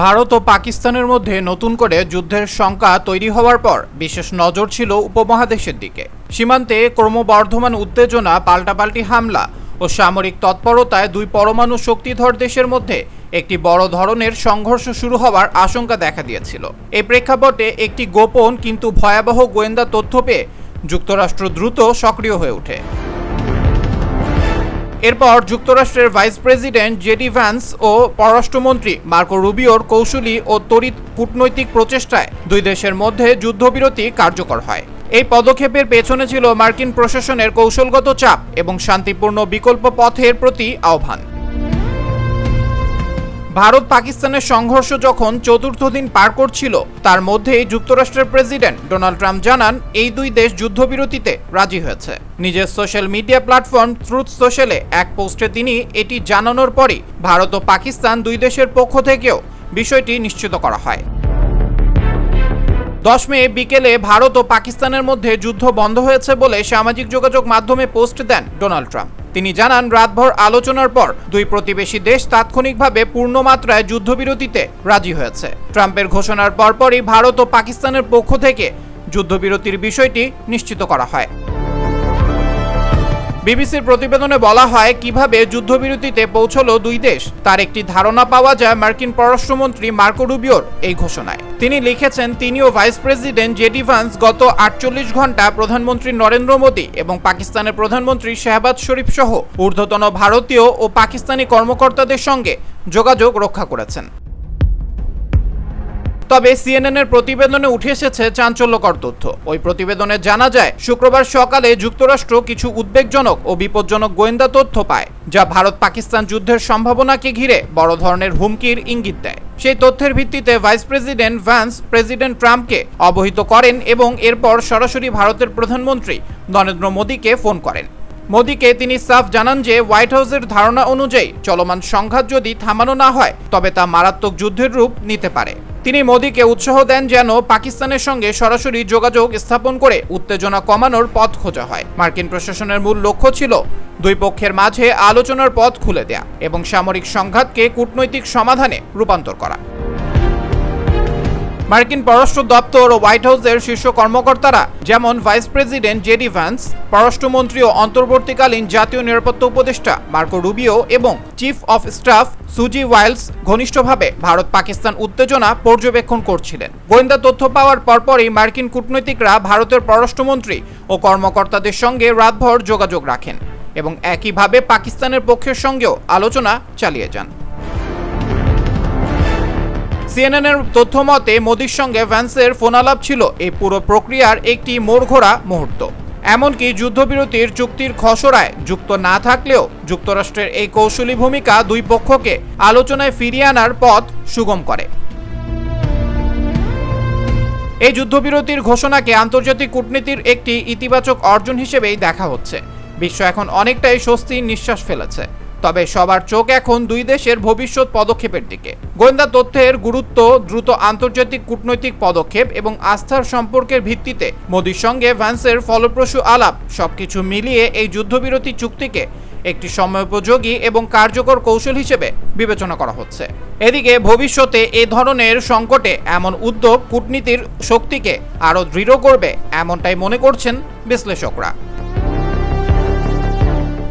ভারত ও পাকিস্তানের মধ্যে নতুন করে যুদ্ধের শঙ্কা তৈরি হওয়ার পর বিশেষ নজর ছিল উপমহাদেশের দিকে। সীমান্তে ক্রমবর্ধমান উত্তেজনা, পাল্টাপাল্টি হামলা ও সামরিক তৎপরতায় দুই পরমাণু শক্তিধর দেশের মধ্যে একটি বড় ধরনের সংঘর্ষ শুরু হওয়ার আশঙ্কা দেখা দিয়েছিল। এই প্রেক্ষাপটে একটি গোপন কিন্তু ভয়াবহ গোয়েন্দা তথ্য পেয়ে যুক্তরাষ্ট্র দ্রুত সক্রিয় হয়ে ওঠে। এরপর যুক্তরাষ্ট্রের ভাইস প্রেসিডেন্ট জেডি ভ্যান্স ও পররাষ্ট্রমন্ত্রী মার্কো রুবিওর কৌশলী ও তড়িৎ কূটনৈতিক প্রচেষ্টায় দুই দেশের মধ্যে যুদ্ধবিরতি কার্যকর হয়। এই পদক্ষেপের পেছনে ছিল মার্কিন প্রশাসনের কৌশলগত চাপ এবং শান্তিপূর্ণ বিকল্প পথের প্রতি আহ্বান। ভারত পাকিস্তানের সংঘর্ষ যখন চতুর্থ দিন পার করছিল, তার মধ্যেই যুক্তরাষ্ট্রের প্রেসিডেন্ট ডোনাল্ড ট্রাম্প জানান, এই দুই দেশ যুদ্ধবিরতিতে রাজি হয়েছে। নিজের সোশ্যাল মিডিয়া প্ল্যাটফর্ম ট্রুথ সোশ্যালে এক পোস্টে তিনি এটি জানানোর পরই ভারত ও পাকিস্তান দুই দেশের পক্ষ থেকেও বিষয়টি নিশ্চিত করা হয়। দশ মে বিকেলে ভারত ও পাকিস্তানের মধ্যে যুদ্ধ বন্ধ হয়েছে বলে সামাজিক যোগাযোগ মাধ্যমে পোস্ট দেন ডোনাল্ড ট্রাম্প। তিনি জানান, রাতভর আলোচনার পর দুই প্রতিবেশী দেশ তাৎক্ষণিকভাবে পূর্ণ মাত্রায় যুদ্ধবিরতিতে রাজি হয়েছে। ট্রাম্পের ঘোষণার পরপরই ভারত ও পাকিস্তানের পক্ষ থেকে যুদ্ধবিরতির বিষয়টি নিশ্চিত করা হয়। বিবিসির প্রতিবেদনে বলা হয়, কীভাবে যুদ্ধবিরতিতে পৌঁছলো দুই দেশ? তার একটি ধারণা পাওয়া যায় মার্কিন পররাষ্ট্রমন্ত্রী মার্কো রুবিওর এই ঘোষণায়। তিনি লিখেছেন, তিনিও ভাইস প্রেসিডেন্ট জেডি ভান্স গত আটচল্লিশ ঘণ্টা প্রধানমন্ত্রী নরেন্দ্র মোদী এবং পাকিস্তানের প্রধানমন্ত্রী শাহবাজ শরীফ সহ ঊর্ধ্বতন ভারতীয় ও পাকিস্তানি কর্মকর্তাদের সঙ্গে যোগাযোগ রক্ষা করেছেন। তবে সিএনএনের প্রতিবেদনে উঠে এসেছে চাঞ্চল্যকর তথ্য। ওই প্রতিবেদনে জানা যায়, শুক্রবার সকালে যুক্তরাষ্ট্র কিছু উদ্বেগজনক ও বিপজ্জনক গোয়েন্দা তথ্য পায়, যা ভারত পাকিস্তান যুদ্ধের সম্ভাবনাকে ঘিরে বড় ধরনের হুমকির ইঙ্গিত দেয়। সেই তথ্যের ভিত্তিতে ভাইস প্রেসিডেন্ট ভ্যান্স প্রেসিডেন্ট ট্রাম্পকে অবহিত করেন এবং এরপর সরাসরি ভারতের প্রধানমন্ত্রী নরেন্দ্র মোদীকে ফোন করেন। মোদীকে তিনি সাফ জানান যে, হোয়াইট হাউসের ধারণা অনুযায়ী চলমান সংঘাত যদি থামানো না হয়, তবে তা মারাত্মক যুদ্ধের রূপ নিতে পারে। তিনি মোদীকে উৎসাহ দেন যেন পাকিস্তানের সঙ্গে সরাসরি যোগাযোগ স্থাপন করে উত্তেজনা কমানোর পথ খোঁজা হয়। মার্কিন প্রশাসনের মূল লক্ষ্য ছিল দুই পক্ষের মাঝে আলোচনার পথ খুলে দেয়া এবং সামরিক সংঘাতকে কূটনৈতিক সমাধানে রূপান্তর করা। মার্কিন পররাষ্ট্র দপ্তর ও হোয়াইট হাউসের শীর্ষ কর্মকর্তারা, যেমন ভাইস প্রেসিডেন্ট জেডি ভ্যান্স, পররাষ্ট্রমন্ত্রী ও অন্তর্বর্তীকালীন জাতীয় নিরাপত্তা উপদেষ্টা মার্কো রুবিও এবং chief of staff Susie Wiles ঘনিষ্ঠভাবে ভারত পাকিস্তান উত্তেজনা পর্যবেক্ষণ করছিলেন। গোয়েন্দা তথ্য পাওয়ার পরপরই মার্কিন কূটনৈতিকরা ভারতের পররাষ্ট্রমন্ত্রী ও কর্মকর্তাদের সঙ্গে রাতভর যোগাযোগ রাখেন এবং একইভাবে পাকিস্তানের পক্ষের সঙ্গেও আলোচনা চালিয়ে যান। সিএনএনের তথ্য মতে মোদির সঙ্গে ভ্যান্সের ফোনালাপ ছিল। এই পুরো প্রক্রিয়ার একটি মোড়ঘোড়া মুহূর্ত। এমনকি যুদ্ধবিরতির চুক্তির খসড়ায় যুক্ত না থাকলেও যুক্তরাষ্ট্রের এই কৌশলী ভূমিকা দুই পক্ষকে আলোচনায় ফিরিয়ে আনার পথ সুগম করে। এই যুদ্ধবিরতির ঘোষণাকে আন্তর্জাতিক কূটনীতির একটি ইতিবাচক অর্জন হিসেবেই দেখা হচ্ছে। বিশ্ব এখন অনেকটাই স্বস্তির নিঃশ্বাস ফেলেছে। তবে সবার চোখ এখন দুই দেশের ভবিষ্যৎ পদক্ষেপের দিকে। গোয়েন্দা তথ্যের গুরুত্ব, দ্রুত আন্তর্জাতিক কূটনৈতিক পদক্ষেপ এবং আস্থার সম্পর্কের ভিত্তিতে মোদির সঙ্গে ভ্যান্সের ফলপ্রসূ আলাপ, সবকিছু মিলিয়ে এই যুদ্ধবিরতি চুক্তিকে একটি সময়োপযোগী এবং কার্যকর কৌশল হিসেবে বিবেচনা করা হচ্ছে। এদিকে ভবিষ্যতে এ ধরনের সংকটে এমন উদ্যোগ কূটনীতির শক্তিকে আরও দৃঢ় করবে এমনটাই মনে করছেন বিশ্লেষকরা।